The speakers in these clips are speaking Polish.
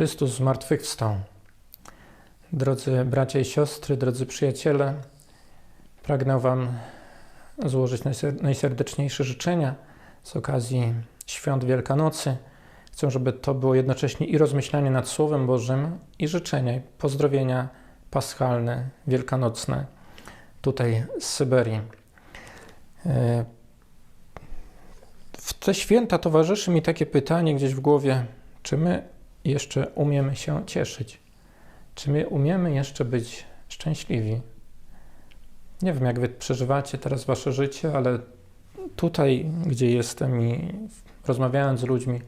Chrystus zmartwychwstał. Drodzy bracia i siostry, drodzy przyjaciele, pragnę Wam złożyć najser- najserdeczniejsze życzenia z okazji świąt Wielkanocy. Chcę, żeby to było jednocześnie i rozmyślanie nad Słowem Bożym, i życzenia, pozdrowienia paschalne, wielkanocne tutaj z Syberii. E, W te święta towarzyszy mi takie pytanie gdzieś w głowie, czy my jeszcze umiemy się cieszyć? Czy my umiemy jeszcze być szczęśliwi? Nie wiem, jak wy przeżywacie teraz wasze życie, ale tutaj, gdzie jestem i rozmawiając z ludźmi,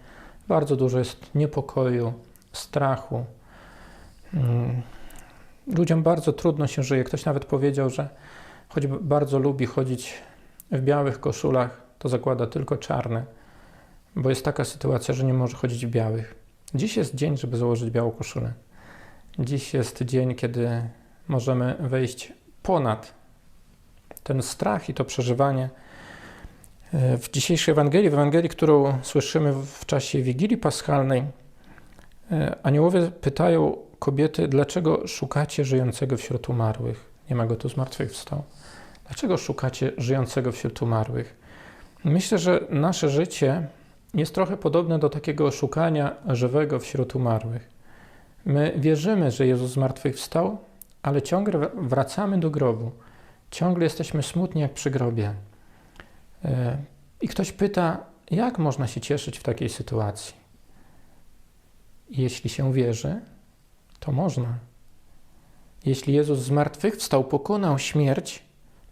bardzo dużo jest niepokoju, strachu. Mm, Ludziom bardzo trudno się żyje. Ktoś nawet powiedział, że choć bardzo lubi chodzić w białych koszulach, to zakłada tylko czarne, bo jest taka sytuacja, że nie może chodzić w białych. Dziś jest dzień, żeby założyć białą koszulę. Dziś jest dzień, kiedy możemy wejść ponad ten strach i to przeżywanie. E, W dzisiejszej Ewangelii, w Ewangelii, którą słyszymy w czasie Wigilii Paschalnej, e, aniołowie pytają kobiety, dlaczego szukacie żyjącego wśród umarłych? Nie ma go tu zmartwychwstał. Dlaczego szukacie żyjącego wśród umarłych? Myślę, że nasze życie jest trochę podobne do takiego szukania żywego wśród umarłych. My wierzymy, że Jezus zmartwychwstał, ale ciągle wracamy do grobu. Ciągle jesteśmy smutni jak przy grobie. E, I ktoś pyta, jak można się cieszyć w takiej sytuacji? Jeśli się wierzy, to można. Jeśli Jezus zmartwychwstał, pokonał śmierć,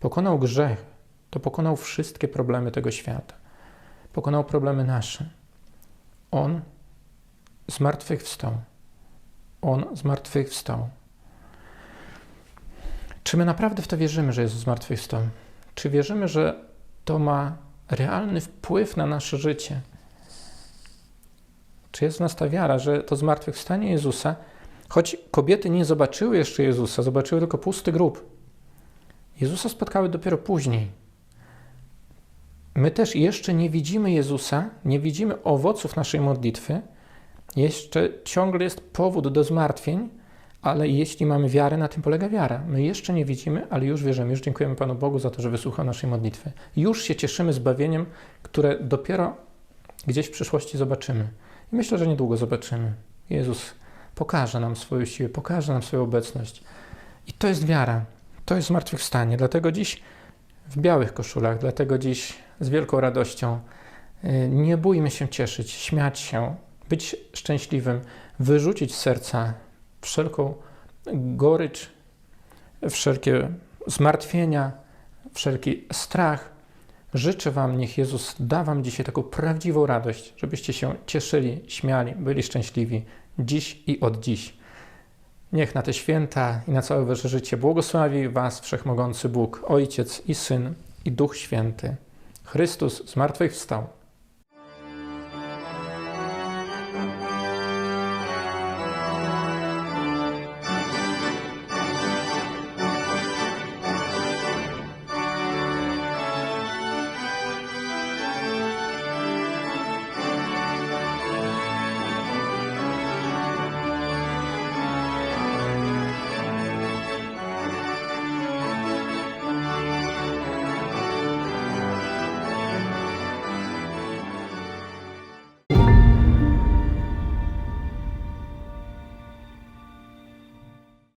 pokonał grzech, to pokonał wszystkie problemy tego świata. Pokonał problemy nasze. On zmartwychwstał. On zmartwychwstał. Czy my naprawdę w to wierzymy, że Jezus zmartwychwstał? Czy wierzymy, że to ma realny wpływ na nasze życie? Czy jest w nas ta wiara, że to zmartwychwstanie Jezusa, choć kobiety nie zobaczyły jeszcze Jezusa, zobaczyły tylko pusty grób, Jezusa spotkały dopiero później. My też jeszcze nie widzimy Jezusa, nie widzimy owoców naszej modlitwy, jeszcze ciągle jest powód do zmartwień, ale jeśli mamy wiarę, na tym polega wiara. My jeszcze nie widzimy, ale już wierzymy, już dziękujemy Panu Bogu za to, że wysłuchał naszej modlitwy. Już się cieszymy zbawieniem, które dopiero gdzieś w przyszłości zobaczymy. I myślę, że niedługo zobaczymy. Jezus pokaże nam swoją siłę, pokaże nam swoją obecność. I to jest wiara, to jest zmartwychwstanie. Dlatego dziś w białych koszulach, dlatego dziś z wielką radością y, nie bójmy się cieszyć, śmiać się, być szczęśliwym, wyrzucić z serca wszelką gorycz, wszelkie zmartwienia, wszelki strach. Życzę Wam, niech Jezus da Wam dzisiaj taką prawdziwą radość, żebyście się cieszyli, śmiali, byli szczęśliwi dziś i od dziś. Niech na te święta i na całe Wasze życie błogosławi Was Wszechmogący Bóg, Ojciec i Syn i Duch Święty. Chrystus zmartwychwstał.